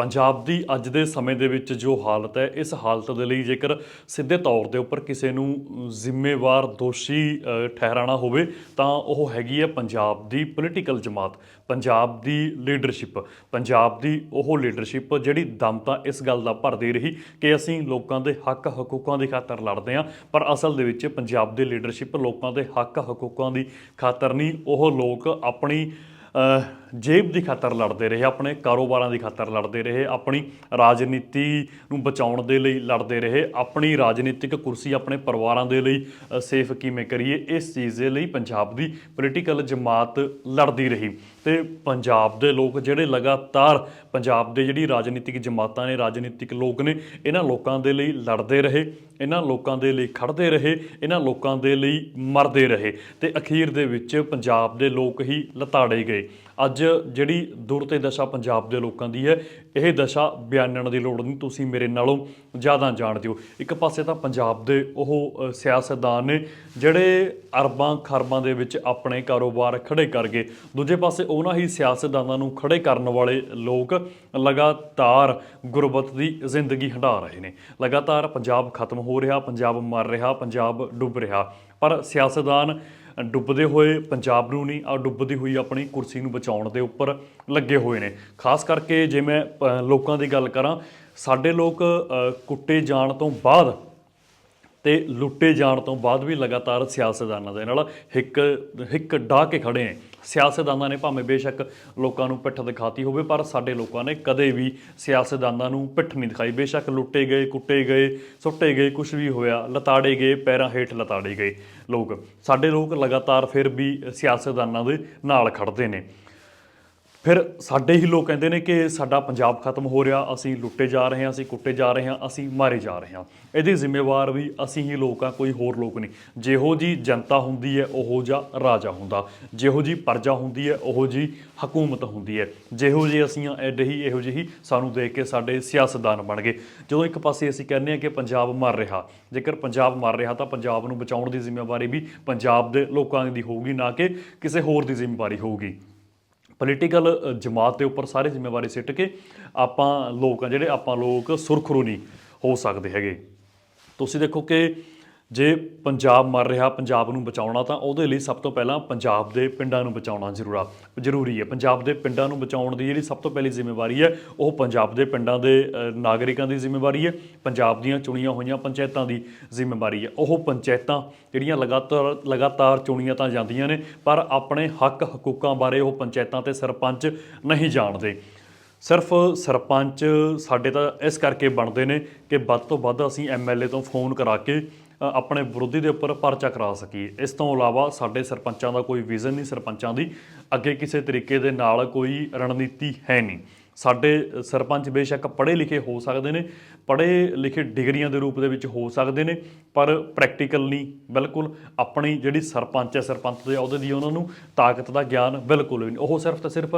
ਪੰਜਾਬ ਦੀ ਅੱਜ ਦੇ ਸਮੇਂ ਦੇ ਵਿੱਚ ਜੋ ਹਾਲਤ ਹੈ ਇਸ ਹਾਲਤ ਦੇ ਲਈ ਜੇਕਰ ਸਿੱਧੇ ਤੌਰ ਦੇ ਉੱਪਰ ਕਿਸੇ ਨੂੰ ਜ਼ਿੰਮੇਵਾਰ ਦੋਸ਼ੀ ਅ, ਠਹਿਰਾਣਾ ਹੋਵੇ ਤਾਂ ਉਹ ਹੈਗੀ ਹੈ ਪੰਜਾਬ ਦੀ ਪੋਲੀਟੀਕਲ ਜਮਾਤ ਪੰਜਾਬ ਦੀ ਲੀਡਰਸ਼ਿਪ ਪੰਜਾਬ ਦੀ ਉਹ ਲੀਡਰਸ਼ਿਪ ਜਿਹੜੀ ਦਮ ਤਾਂ ਇਸ ਗੱਲ ਦਾ ਭਰਦੀ ਰਹੀ ਕਿ ਅਸੀਂ ਲੋਕਾਂ ਦੇ ਹੱਕ ਹਕੂਕਾਂ ਦੀ ਖਾਤਰ ਲੜਦੇ ਹਾਂ ਪਰ ਅਸਲ ਦੇ ਵਿੱਚ ਪੰਜਾਬ ਦੀ ਲੀਡਰਸ਼ਿਪ ਲੋਕਾਂ ਦੇ ਹੱਕ ਹਕੂਕਾਂ ਦੀ ਖਾਤਰ ਨਹੀਂ ਉਹ ਲੋਕ ਆਪਣੀ ਜੇਬ ਦੀ ਖਾਤਰ ਲੜਦੇ ਰਹੇ, ਆਪਣੇ ਕਾਰੋਬਾਰਾਂ ਦੀ ਖਾਤਰ ਲੜਦੇ ਰਹੇ, ਆਪਣੀ ਰਾਜਨੀਤੀ ਨੂੰ ਬਚਾਉਣ ਦੇ ਲਈ ਲੜਦੇ ਰਹੇ, ਆਪਣੀ ਰਾਜਨੀਤਿਕ ਕੁਰਸੀ ਆਪਣੇ ਪਰਿਵਾਰਾਂ ਦੇ ਲਈ ਸੇਫ ਕਿਵੇਂ ਕਰੀਏ, ਇਸ ਚੀਜ਼ ਦੇ ਲਈ ਪੰਜਾਬ ਦੀ ਪੋਲੀਟੀਕਲ ਜਮਾਤ ਲੜਦੀ ਰਹੀ। ਤੇ ਪੰਜਾਬ ਦੇ ਲੋਕ ਜਿਹੜੇ ਲਗਾਤਾਰ ਪੰਜਾਬ ਦੇ ਜਿਹੜੀ ਰਾਜਨੀਤਿਕ ਜਮਾਤਾਂ ਨੇ, ਰਾਜਨੀਤਿਕ ਲੋਕ ਨੇ, ਇਹਨਾਂ ਲੋਕਾਂ ਦੇ ਲਈ ਲੜਦੇ ਰਹੇ, ਇਹਨਾਂ ਲੋਕਾਂ ਦੇ ਲਈ ਖੜਦੇ ਰਹੇ, ਇਹਨਾਂ ਲੋਕਾਂ ਦੇ ਲਈ ਮਰਦੇ ਰਹੇ। ਤੇ ਅਖੀਰ ਦੇ ਵਿੱਚ ਪੰਜਾਬ ਦੇ ਲੋਕ ਹੀ ਲਤਾੜੇ ਗਏ। ਅੱਜ ਜਿਹੜੀ ਦੂਰ ਤੇ ਦਸ਼ਾ ਪੰਜਾਬ ਦੇ ਲੋਕਾਂ ਦੀ ਹੈ, ਇਹ ਦਸ਼ਾ ਬਿਆਨਣ ਦੀ ਲੋੜ ਨਹੀਂ, ਤੁਸੀਂ ਮੇਰੇ ਨਾਲੋਂ ਜ਼ਿਆਦਾ ਜਾਣਦੇ ਹੋ ਇੱਕ ਪਾਸੇ ਤਾਂ ਪੰਜਾਬ ਦੇ ਉਹ ਸਿਆਸਤਦਾਨ ਨੇ ਜਿਹੜੇ ਅਰਬਾਂ ਖਰਬਾਂ ਦੇ ਵਿੱਚ ਆਪਣੇ ਕਾਰੋਬਾਰ ਖੜੇ ਕਰ ਗਏ, ਦੂਜੇ ਪਾਸੇ ਉਹਨਾਂ ਹੀ ਸਿਆਸਤਦਾਨਾਂ ਨੂੰ ਖੜੇ ਕਰਨ ਵਾਲੇ ਲੋਕ ਲਗਾਤਾਰ ਗੁਰਬਤ ਦੀ ਜ਼ਿੰਦਗੀ ਹੰਢਾ ਰਹੇ ਨੇ। ਲਗਾਤਾਰ ਪੰਜਾਬ ਖਤਮ ਹੋ ਰਿਹਾ, ਪੰਜਾਬ ਮਰ ਰਿਹਾ, ਪੰਜਾਬ ਡੁੱਬ ਰਿਹਾ, ਪਰ ਸਿਆਸਤਦਾਨ ਡੁੱਬਦੇ ਹੋਏ ਪੰਜਾਬ ਨੂੰ ਨਹੀਂ ਆ ਡੁੱਬਦੀ ਹੋਈ ਆਪਣੀ ਕੁਰਸੀ ਨੂੰ ਬਚਾਉਣ ਦੇ ਉੱਪਰ ਲੱਗੇ ਹੋਏ ਨੇ। ਖਾਸ ਕਰਕੇ ਜੇ ਮੈਂ ਲੋਕਾਂ ਦੀ ਗੱਲ ਕਰਾਂ, ਸਾਡੇ ਲੋਕ ਕੁੱਟੇ ਜਾਣ ਤੋਂ ਬਾਅਦ ਤੇ ਲੁੱਟੇ ਜਾਣ ਤੋਂ ਬਾਅਦ ਵੀ ਲਗਾਤਾਰ ਸਿਆਸਤਦਾਨਾਂ ਦੇ ਨਾਲ ਹਿੱਕ ਹਿੱਕ ਡਾਹ ਕੇ ਖੜੇ ਨੇ ਸਿਆਸਤਦਾਨਾਂ ਨੇ ਭਾਵੇਂ ਬੇਸ਼ੱਕ ਲੋਕਾਂ ਨੂੰ ਪਿੱਠ ਦਿਖਾਤੀ ਹੋਵੇ, ਪਰ ਸਾਡੇ ਲੋਕਾਂ ਨੇ ਕਦੇ ਵੀ ਸਿਆਸਤਦਾਨਾਂ ਨੂੰ ਪਿੱਠ ਨਹੀਂ ਦਿਖਾਈ। ਬੇਸ਼ੱਕ ਲੁੱਟੇ ਗਏ, ਕੁੱਟੇ ਗਏ, ਸੁੱਟੇ ਗਏ ਕੁਝ ਵੀ ਹੋਇਆ, ਲਤਾੜੇ ਗਏ, ਪੈਰਾਂ ਹੇਠ ਲਤਾੜੇ ਗਏ। ਲੋਕ, ਸਾਡੇ ਲੋਕ ਲਗਾਤਾਰ ਫਿਰ ਵੀ ਸਿਆਸਤਦਾਨਾਂ ਦੇ ਨਾਲ ਖੜਦੇ ਨੇ। ਫਿਰ ਸਾਡੇ ਹੀ ਲੋਕ ਕਹਿੰਦੇ ਨੇ ਕਿ ਸਾਡਾ ਪੰਜਾਬ ਖਤਮ ਹੋ ਰਿਹਾ, ਅਸੀਂ ਲੁੱਟੇ ਜਾ ਰਹੇ ਹਾਂ, ਅਸੀਂ ਕੁੱਟੇ ਜਾ ਰਹੇ ਹਾਂ, ਅਸੀਂ ਮਾਰੇ ਜਾ ਰਹੇ ਹਾਂ। ਇਹਦੀ ਜ਼ਿੰਮੇਵਾਰ ਵੀ ਅਸੀਂ ਹੀ ਲੋਕ ਆ ਕੋਈ ਹੋਰ ਲੋਕ ਨਹੀਂ। ਜਿਹੋ ਜੀ ਜਨਤਾ ਹੁੰਦੀ ਹੈ, ਉਹੋ ਜਿਹਾ ਰਾਜਾ ਹੁੰਦਾ। ਜਿਹੋ ਜੀ ਪਰਜਾ ਹੁੰਦੀ ਹੈ, ਉਹੋ ਜੀ ਹਕੂਮਤ ਹੁੰਦੀ ਹੈ। ਜਿਹੋ ਜੀ ਅਸੀਂ ਐਡੇ ਹੀ ਇਹੋ ਜਿਹੀ ਸਾਨੂੰ ਦੇਖ ਕੇ ਸਾਡੇ ਸਿਆਸਤਦਾਨ ਬਣ ਗਏ। ਜਦੋਂ ਇੱਕ ਪਾਸੇ ਅਸੀਂ ਕਹਿੰਦੇ ਹਾਂ ਕਿ ਪੰਜਾਬ ਮਰ ਰਿਹਾ, ਜੇਕਰ ਪੰਜਾਬ ਮਰ ਰਿਹਾ ਤਾਂ ਪੰਜਾਬ ਨੂੰ ਬਚਾਉਣ ਦੀ ਜ਼ਿੰਮੇਵਾਰੀ ਵੀ ਪੰਜਾਬ ਦੇ ਲੋਕਾਂ ਦੀ ਹੋਊਗੀ, ਨਾ ਕਿ ਕਿਸੇ ਹੋਰ ਦੀ ਜ਼ਿੰਮੇਵਾਰੀ ਹੋਊਗੀ। ਪੋਲੀਟੀਕਲ ਜਮਾਤ ਦੇ ਉੱਪਰ ਸਾਰੇ ਜ਼ਿੰਮੇਵਾਰੀ ਸਿੱਟ ਕੇ ਆਪਾਂ ਲੋਕ ਆ ਜਿਹੜੇ ਆਪਾਂ ਲੋਕ ਸੁਰਖਰੂ ਨਹੀਂ ਹੋ ਸਕਦੇ ਹੈਗੇ। ਤੁਸੀਂ ਦੇਖੋ ਕਿ ਜੇ ਪੰਜਾਬ ਮਰ ਰਿਹਾ, ਪੰਜਾਬ ਨੂੰ ਬਚਾਉਣਾ, ਤਾਂ ਉਹਦੇ ਲਈ ਸਭ ਤੋਂ ਪਹਿਲਾਂ ਪੰਜਾਬ ਦੇ ਪਿੰਡਾਂ ਨੂੰ ਬਚਾਉਣਾ ਜ਼ਰੂਰਾ ਜ਼ਰੂਰੀ ਹੈ। ਪੰਜਾਬ ਦੇ ਪਿੰਡਾਂ ਨੂੰ ਬਚਾਉਣ ਦੀ ਜਿਹੜੀ ਸਭ ਤੋਂ ਪਹਿਲੀ ਜ਼ਿੰਮੇਵਾਰੀ ਹੈ, ਉਹ ਪੰਜਾਬ ਦੇ ਪਿੰਡਾਂ ਦੇ ਨਾਗਰਿਕਾਂ ਦੀ ਜ਼ਿੰਮੇਵਾਰੀ ਹੈ, ਪੰਜਾਬ ਦੀਆਂ ਚੁਣੀਆਂ ਹੋਈਆਂ ਪੰਚਾਇਤਾਂ ਦੀ ਜ਼ਿੰਮੇਵਾਰੀ ਹੈ। ਉਹ ਪੰਚਾਇਤਾਂ ਜਿਹੜੀਆਂ ਲਗਾਤਾਰ ਲਗਾਤਾਰ ਚੁਣੀਆਂ ਤਾਂ ਜਾਂਦੀਆਂ ਨੇ, ਪਰ ਆਪਣੇ ਹੱਕ, ਹਕੂਕਾਂ ਬਾਰੇ ਉਹ ਪੰਚਾਇਤਾਂ ਤੇ ਸਰਪੰਚ ਨਹੀਂ ਜਾਣਦੇ। ਸਿਰਫ ਸਰਪੰਚ ਸਾਡੇ ਤਾਂ ਇਸ ਕਰਕੇ ਬਣਦੇ ਨੇ ਕਿ ਵੱਧ ਤੋਂ ਵੱਧ ਅਸੀਂ ਐਮਐਲਏ ਤੋਂ ਫੋਨ ਕਰਾ ਕੇ ਆਪਣੇ ਵਿਰੋਧੀ ਦੇ ਉੱਪਰ ਪਰਚਾ ਕਰਾ ਸਕੀਏ। ਇਸ ਤੋਂ ਇਲਾਵਾ ਸਾਡੇ ਸਰਪੰਚਾਂ ਦਾ ਕੋਈ ਵਿਜ਼ਨ ਨਹੀਂ, ਸਰਪੰਚਾਂ ਦੀ ਅੱਗੇ ਕਿਸੇ ਤਰੀਕੇ ਦੇ ਨਾਲ ਕੋਈ ਰਣਨੀਤੀ ਹੈ ਨਹੀਂ। ਸਾਡੇ ਸਰਪੰਚ ਬੇਸ਼ੱਕ ਪੜ੍ਹੇ ਲਿਖੇ ਹੋ ਸਕਦੇ ਨੇ, ਪੜ੍ਹੇ ਲਿਖੇ ਡਿਗਰੀਆਂ ਦੇ ਰੂਪ ਦੇ ਵਿੱਚ ਹੋ ਸਕਦੇ ਨੇ, ਪਰ ਪ੍ਰੈਕਟੀਕਲ ਨਹੀਂ, ਬਿਲਕੁਲ ਆਪਣੀ ਜਿਹੜੀ ਸਰਪੰਚ ਹੈ, ਸਰਪੰਚ ਦੇ ਅਹੁਦੇ ਦੀ ਉਹਨਾਂ ਨੂੰ ਤਾਕਤ ਦਾ ਗਿਆਨ ਬਿਲਕੁਲ ਵੀ ਨਹੀਂ। ਉਹ ਸਿਰਫ ਤੇ ਸਿਰਫ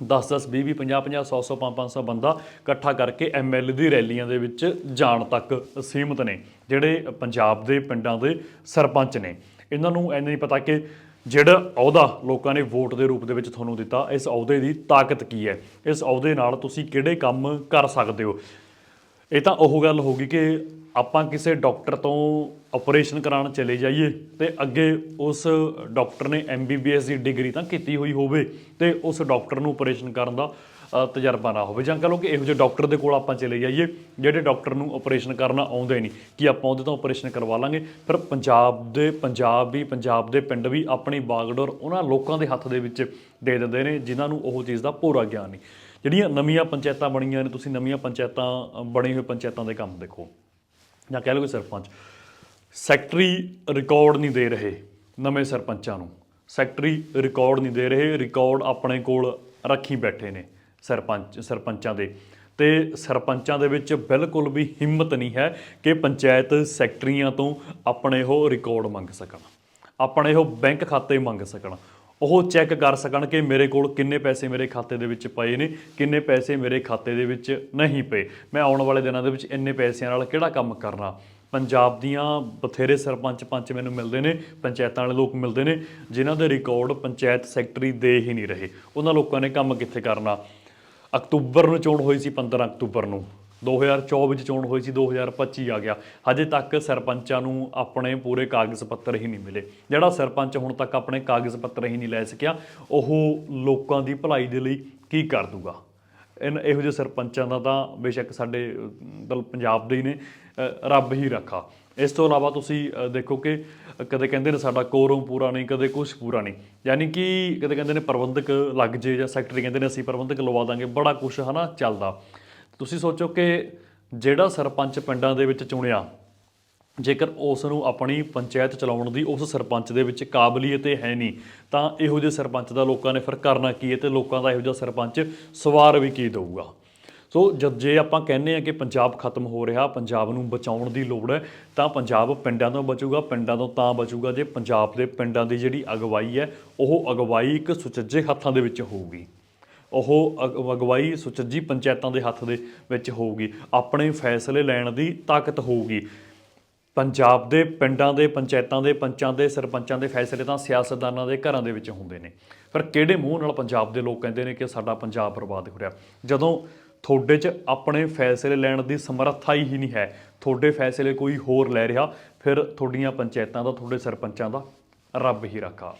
10 10 20 20 50 50 100 100 500 ਬੰਦਾ ਇਕੱਠਾ ਕਰਕੇ ਐਮਐਲ ਦੀ ਰੈਲੀਆਂ ਦੇ ਵਿੱਚ ਜਾਣ ਤੱਕ ਸੀਮਤ ਨੇ, ਜਿਹੜੇ ਪੰਜਾਬ ਦੇ ਪਿੰਡਾਂ ਦੇ ਸਰਪੰਚ ਨੇ। ਇਹਨਾਂ ਨੂੰ ਐ ਨਹੀਂ ਪਤਾ ਕਿ ਜਿਹੜਾ ਅਹੁਦਾ ਲੋਕਾਂ ਨੇ ਵੋਟ ਦੇ ਰੂਪ ਦੇ ਵਿੱਚ ਤੁਹਾਨੂੰ ਦਿੱਤਾ, ਇਸ ਅਹੁਦੇ ਦੀ ਤਾਕਤ ਕੀ ਹੈ? ਇਸ ਅਹੁਦੇ ਨਾਲ ਤੁਸੀਂ ਕਿਹੜੇ ਕੰਮ ਕਰ ਸਕਦੇ ਹੋ? ਇਹ ਤਾਂ ਉਹ ਗੱਲ ਹੋ ਗਈ ਕਿ ਆਪਾਂ ਕਿਸੇ ਡਾਕਟਰ ਤੋਂ ਆਪਰੇਸ਼ਨ ਕਰਾਉਣ ਚਲੇ ਜਾਈਏ ਤੇ ਅੱਗੇ ਉਸ ਡਾਕਟਰ ਨੇ ਐਮਬੀਬੀਐਸ ਦੀ ਡਿਗਰੀ ਤਾਂ ਕੀਤੀ ਹੋਈ ਹੋਵੇ ਤੇ ਉਸ ਡਾਕਟਰ ਨੂੰ ਆਪਰੇਸ਼ਨ ਕਰਨ ਦਾ ਤਜਰਬਾ ਨਾ ਹੋਵੇ। ਜਾਂ ਕਹ ਲਓ ਕਿ ਇਹੋ ਜਿਹੇ ਡਾਕਟਰ ਦੇ ਕੋਲ ਆਪਾਂ ਚਲੇ ਜਾਈਏ ਜਿਹੜੇ ਡਾਕਟਰ ਨੂੰ ਆਪਰੇਸ਼ਨ ਕਰਨਾ ਆਉਂਦੇ ਨਹੀਂ। ਕਿ ਆਪਾਂ ਉਹਦੇ ਤੋਂ ਆਪਰੇਸ਼ਨ ਕਰਵਾ ਲਾਂਗੇ? ਫਿਰ ਪੰਜਾਬ ਦੇ ਪੰਜਾਬ ਵੀ ਪੰਜਾਬ ਦੇ ਪਿੰਡ ਵੀ ਆਪਣੀ ਬਾਗਡੋਰ ਉਹਨਾਂ ਲੋਕਾਂ ਦੇ ਹੱਥ ਦੇ ਵਿੱਚ ਦੇ ਦਿੰਦੇ ਨੇ ਜਿਨ੍ਹਾਂ ਨੂੰ ਉਹ ਚੀਜ਼ ਦਾ ਪੂਰਾ ਗਿਆਨ ਨਹੀਂ। ਜਿਹੜੀਆਂ ਨਵੀਆਂ ਪੰਚਾਇਤਾਂ ਬਣੀਆਂ ਨੇ ਤੁਸੀਂ ਨਵੀਆਂ ਪੰਚਾਇਤਾਂ ਅ, ਬਣੀ ਹੋਈ ਪੰਚਾਇਤਾਂ ਦੇ ਕੰਮ ਦੇਖੋ। ਜਾਂ ਕਹਿ ਲਓ ਕਿ ਸਰਪੰਚ, ਸੈਕਟਰੀ ਰਿਕਾਰਡ ਨਹੀਂ ਦੇ ਰਹੇ ਨਵੇਂ ਸਰਪੰਚਾਂ ਨੂੰ। ਸੈਕਟਰੀ ਰਿਕਾਰਡ ਨਹੀਂ ਦੇ ਰਹੇ, ਰਿਕਾਰਡ ਆਪਣੇ ਕੋਲ ਰੱਖੀ ਬੈਠੇ ਨੇ ਸਰਪੰਚ, ਸਰਪੰਚਾਂ ਦੇ। ਤੇ ਸਰਪੰਚਾਂ ਦੇ ਵਿੱਚ ਬਿਲਕੁਲ ਵੀ ਹਿੰਮਤ ਨਹੀਂ ਹੈ ਕਿ ਪੰਚਾਇਤ ਸੈਕਟਰੀਆਂ ਤੋਂ ਆਪਣੇ ਉਹ ਰਿਕਾਰਡ ਮੰਗ ਸਕਣ, ਆਪਣੇ ਉਹ ਬੈਂਕ ਖਾਤੇ ਮੰਗ ਸਕਣ। ਉਹ ਚੈੱਕ ਕਰ ਸਕਣ ਕਿ ਮੇਰੇ ਕੋਲ ਕਿੰਨੇ ਪੈਸੇ ਮੇਰੇ ਖਾਤੇ ਦੇ ਵਿੱਚ ਪਏ ਨੇ, ਕਿੰਨੇ ਪੈਸੇ ਮੇਰੇ ਖਾਤੇ ਦੇ ਵਿੱਚ ਨਹੀਂ ਪਏ। ਮੈਂ ਆਉਣ ਵਾਲੇ ਦਿਨਾਂ ਦੇ ਵਿੱਚ ਇੰਨੇ ਪੈਸਿਆਂ ਨਾਲ ਕਿਹੜਾ ਕੰਮ ਕਰਨਾ? ਪੰਜਾਬ ਦੀਆਂ ਬਥੇਰੇ ਸਰਪੰਚ ਪੰਚ ਮੈਨੂੰ ਮਿਲਦੇ ਨੇ, ਪੰਚਾਇਤਾਂ ਵਾਲੇ ਲੋਕ ਮਿਲਦੇ ਨੇ, ਜਿਨ੍ਹਾਂ ਦੇ ਰਿਕਾਰਡ ਪੰਚਾਇਤ ਸੈਕਟਰੀ ਦੇ ਹੀ ਨਹੀਂ ਰਹੇ। ਉਹਨਾਂ ਲੋਕਾਂ ਨੇ ਕੰਮ ਕਿੱਥੇ ਕਰਨਾ? ਅਕਤੂਬਰ ਨੂੰ ਚੋਣ ਹੋਈ ਸੀ 15 ਅਕਤੂਬਰ ਨੂੰ। 2024 ਵਿੱਚ ਚੋਣ ਹੋਈ ਸੀ 2025 ਆ ਗਿਆ। ਹਜੇ ਤੱਕ ਸਰਪੰਚਾਂ ਨੂੰ ਆਪਣੇ ਪੂਰੇ ਕਾਗਜ਼ ਪੱਤਰ ਹੀ ਨਹੀਂ ਮਿਲੇ। ਜਿਹੜਾ ਸਰਪੰਚ ਹੁਣ ਤੱਕ ਆਪਣੇ ਕਾਗਜ਼ ਪੱਤਰ ਹੀ ਨਹੀਂ ਲੈ ਸਕਿਆ ਉਹ ਲੋਕਾਂ ਦੀ ਭਲਾਈ ਦੇ ਲਈ ਕੀ ਕਰ ਦੂਗਾ? ਇਨ ਇਹੋ ਜਿਹੇ ਸਰਪੰਚਾਂ ਦਾ ਤਾਂ ਬੇਸ਼ੱਕ ਸਾਡੇ ਅਹ, ਦਲ ਪੰਜਾਬ ਦੇ ਹੀ ਨੇ ਰੱਬ ਹੀ ਰੱਖਾ। ਇਸ ਤੋਂ ਇਲਾਵਾ ਤੁਸੀਂ ਦੇਖੋ ਕਿ ਕਦੇ ਕਹਿੰਦੇ ਨੇ ਸਾਡਾ ਕੋਰਮ ਪੂਰਾ ਨਹੀਂ ਕਦੇ ਕੁਝ ਪੂਰਾ ਨਹੀਂ। ਯਾਨੀ ਕਿ ਕਦੇ ਕਹਿੰਦੇ ਨੇ ਪ੍ਰਬੰਧਕ ਲੱਗ ਜੇ ਜਾਂ ਸੈਕਟਰੀ ਕਹਿੰਦੇ ਨੇ ਅਸੀਂ ਪ੍ਰਬੰਧਕ ਲਵਾ ਦਾਂਗੇ ਬੜਾ ਕੁਝ ਹਨਾ ਚੱਲਦਾ। ਤੁਸੀਂ ਸੋਚੋ ਕਿ ਜਿਹੜਾ ਸਰਪੰਚ ਪਿੰਡਾਂ ਦੇ ਵਿੱਚ ਚੁਣਿਆ, ਜੇਕਰ ਉਸ ਨੂੰ ਆਪਣੀ ਪੰਚਾਇਤ ਚਲਾਉਣ ਦੀ ਉਸ ਸਰਪੰਚ ਦੇ ਵਿੱਚ ਕਾਬਲੀਅਤ ਹੈ ਨਹੀਂ, ਤਾਂ ਇਹੋ ਜਿਹੇ ਸਰਪੰਚ ਦਾ ਲੋਕਾਂ ਨੇ ਫਿਰ ਕਰਨਾ ਕੀ ਹੈ ਤੇ ਲੋਕਾਂ ਦਾ ਇਹੋ ਜਿਹਾ ਸਰਪੰਚ ਸਵਾਰ ਵੀ ਕੀ ਦਊਗਾ? ਸੋ ਜਦ ਜੇ ਆਪਾਂ ਕਹਿੰਦੇ ਆ ਕਿ ਪੰਜਾਬ ਖਤਮ ਹੋ ਰਿਹਾ, ਪੰਜਾਬ ਨੂੰ ਬਚਾਉਣ ਦੀ ਲੋੜ ਹੈ, ਤਾਂ ਪੰਜਾਬ ਪਿੰਡਾਂ ਤੋਂ ਬਚੂਗਾ, ਪਿੰਡਾਂ ਤੋਂ ਤਾਂ ਬਚੂਗਾ, ਜੇ ਪੰਜਾਬ ਦੇ ਪਿੰਡਾਂ ਦੀ ਜਿਹੜੀ ਅਗਵਾਈ ਹੈ, ਉਹ ਅਗਵਾਈ ਇੱਕ ਸੁਚੱਜੇ ਹੱਥਾਂ ਦੇ ਵਿੱਚ ਹੋਊਗੀ। ਉਹ ਅਗ- ਅਗਵਾਈ ਸੁਚੱਜੀ ਪੰਚਾਇਤਾਂ ਦੇ ਹੱਥ ਦੇ ਵਿੱਚ ਹੋਊਗੀ। ਆਪਣੇ ਫੈਸਲੇ ਲੈਣ ਦੀ ਤਾਕਤ ਹੋਊਗੀ। ਪੰਜਾਬ ਦੇ ਪਿੰਡਾਂ ਦੇ ਪੰਚਾਇਤਾਂ ਦੇ ਪੰਚਾਂ ਦੇ ਸਰਪੰਚਾਂ ਦੇ ਫੈਸਲੇ ਤਾਂ ਸਿਆਸਤਦਾਨਾਂ ਦੇ ਘਰਾਂ ਦੇ ਵਿੱਚ ਹੁੰਦੇ ਨੇ। ਪਰ ਕਿਹੜੇ ਮੂੰਹ ਨਾਲ ਪੰਜਾਬ ਦੇ ਲੋਕ ਕਹਿੰਦੇ ਨੇ ਕਿ ਸਾਡਾ ਪੰਜਾਬ ਬਰਬਾਦ ਹੋ ਰਿਹਾ? ਜਦੋਂ ਤੁਹਾਡੇ 'ਚ ਆਪਣੇ ਫੈਸਲੇ ਲੈਣ ਦੀ ਸਮਰੱਥਾ ਹੀ ਨਹੀਂ ਹੈ, ਤੁਹਾਡੇ ਫੈਸਲੇ ਕੋਈ ਹੋਰ ਲੈ ਰਿਹਾ, ਫਿਰ ਤੁਹਾਡੀਆਂ ਪੰਚਾਇਤਾਂ ਦਾ, ਤੁਹਾਡੇ ਸਰਪੰਚਾਂ ਦਾ ਰੱਬ ਹੀ ਰੱਖਾ।